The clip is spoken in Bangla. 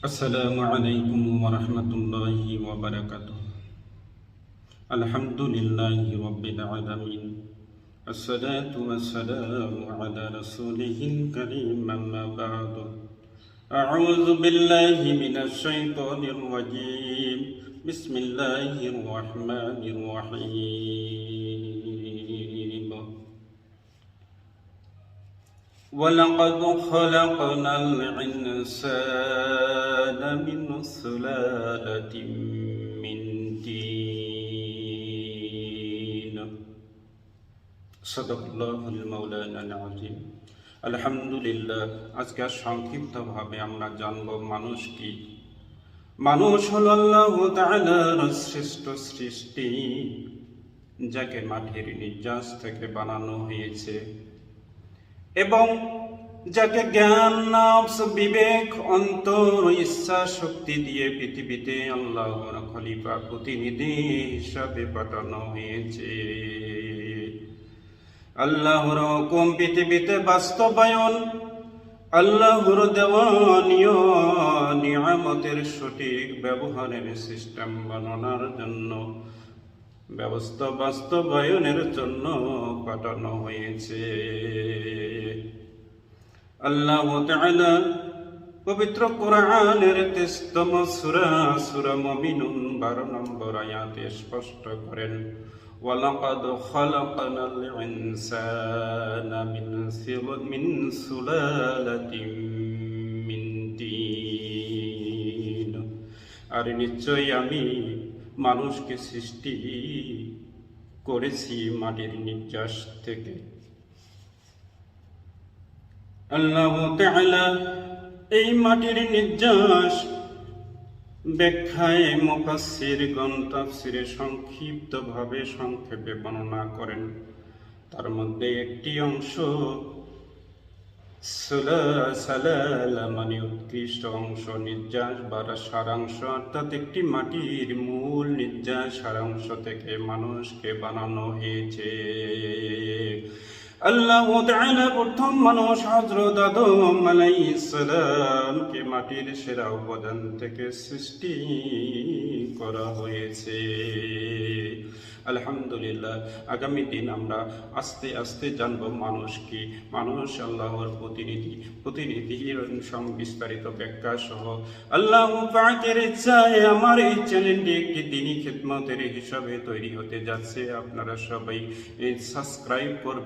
السلام عليكم ورحمة الله وبركاته. الحمد لله رب العالمين. الصلاة والسلام على رسوله الكريم أما بعد. أعوذ بالله من الشيطان الرجيم. بسم الله الرحمن الرحيم. ولقد خلقنا الإنسان من سلالة من طين صدق الله المولانا العظيم আলহামদুলিল্লাহ আজকে আর সংক্ষিপ্তভাবে আমরা জানব মানুষ কি মানুষ হল আল্লাহ তাআলার শ্রেষ্ঠ সৃষ্টি যাকে মাটির নির্যাস থেকে বানানো হয়েছে এবং যাকে জ্ঞান নফস বিবেক, অন্তর, ইচ্ছা, শক্তি দিয়ে পৃথিবীতে আল্লাহর খলিফা, প্রতিনিধি হিসাবে পাঠানো হয়েছে। আল্লাহর হুকুম পৃথিবীতে বাস্তবায়ন, আল্লাহর দেওয়ানীয় নিয়ামতের সঠিক ব্যবহারের সিস্টেম বানানোর জন্য ব্যবস্থা বাস্তবায়নের জন্য পাঠানো হয়েছে। আল্লাহ পবিত্র কোরআনের তেস্তম সূরা সূরা মুমিনুন 12 নম্বর আয়াতে স্পষ্ট করেন, ওয়ালাকাদ খালাকনাল ইনসানা মিন সিল- মিন সুলালাতিন মিন তিন আর নিশ্চয়ই আমি মানুষকে সৃষ্টি করেছি মাটির নির্যাস থেকে। আল্লাহ এই মাটির নির্যাস ব্যাখ্যায় মুফাসসির গণ তাফসিরে সংক্ষিপ্ত ভাবে সংক্ষেপে বর্ণনা করেন। তার মধ্যে একটি অংশ মানে উৎকৃষ্ট অংশ নির্যাস বা সারাংশ অর্থাৎ একটি মাটির মূল নির্যাস, সারাংশ থেকে মানুষকে বানানো হয়েছে। আল্লাহ প্রথম মানুষ হযরত আদম সালামকে মাটির সেরা উপাদান থেকে সৃষ্টি করা হয়েছে। আলহামদুলিল্লাহ, আগামী দিন আমরা আস্তে আস্তে জানব মানুষ কি। মানুষ আল্লাহর প্রতিনিধি প্রতিনিধি বিস্তারিত ব্যাখ্যা সহ। আল্লাহ পাকের আমার এই চ্যানেলটি একটি দিনই খেদমতের হিসাবে তৈরি হতে যাচ্ছে। আপনারা সবাই সাবস্ক্রাইব করবেন